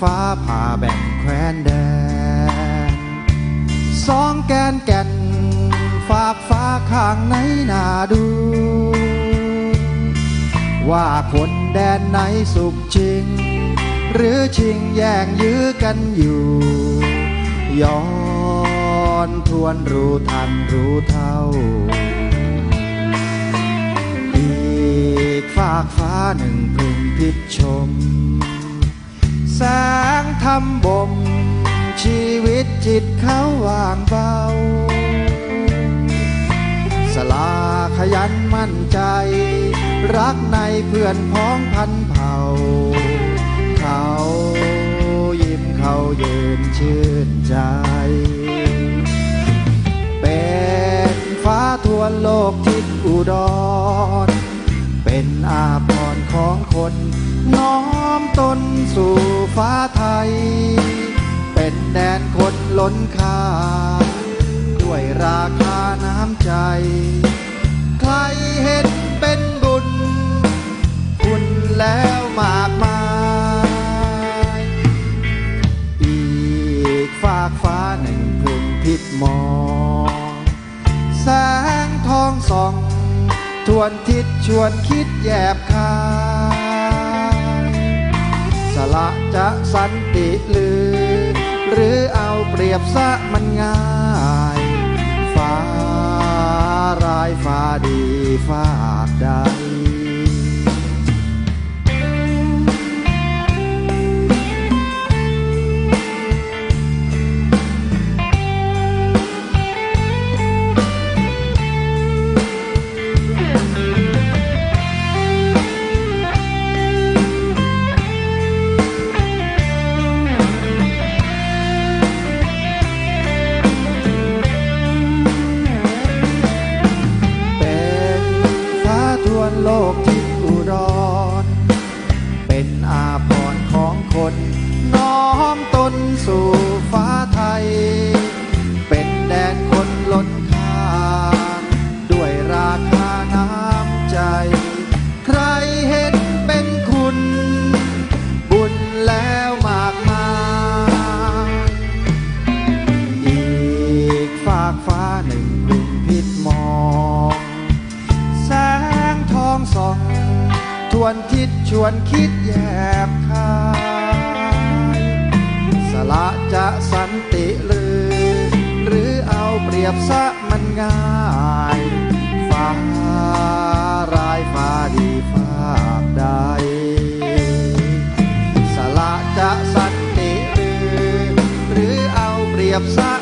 ฟ้าผ่าแบ่งแคว้นแดนสองแกนแก่นฝากฟ้าข้างไหนนาดู ว่าคนแดนไหนสุขจริง หรือชิงแย่งยื้อกันอยู่ ย้อนทวนรู้ทันรู้เท่า อีกฝากฟ้าหนึ่งพึงพิชมำบ่มชีวิตจิตเขาว่างเบา สลาขยันมั่นใจ รักในเพื่อนพ้องพันเผ่า เขายิ้มเขาเยืนชื่นใจ เป็นฟ้าทวนโลกทิศอุดร เป็นอาภรณ์ของคนน้อมตนสู่ ฟ้าไทย เป็นแดนคนล้นค่า ด้วยราคาน้ำใจ ใครเห็นเป็นบุญ คุณแล้วมากมาย อีกฝากฟ้าหนึ่งพึงพิดมอง แสงทองส่อง ทวนทิศชวนคิดแยบคาย ละจะสันติลือ หรือเอาเปรียบซะมันง่ายฟ้ารายฟ้าดีฝากใดเาทวนโลกที่อุดร เป็นอาพรของคน น้อมตนสู่ฟ้าไทย ชวนคิดแยบคายสละจะสันติลือ หรือเอาเปรียบซะมันง่ายฟ้ารายฟ้าดีฝากใดสละจะสันติหรือ หรือเอาเปรียบซะ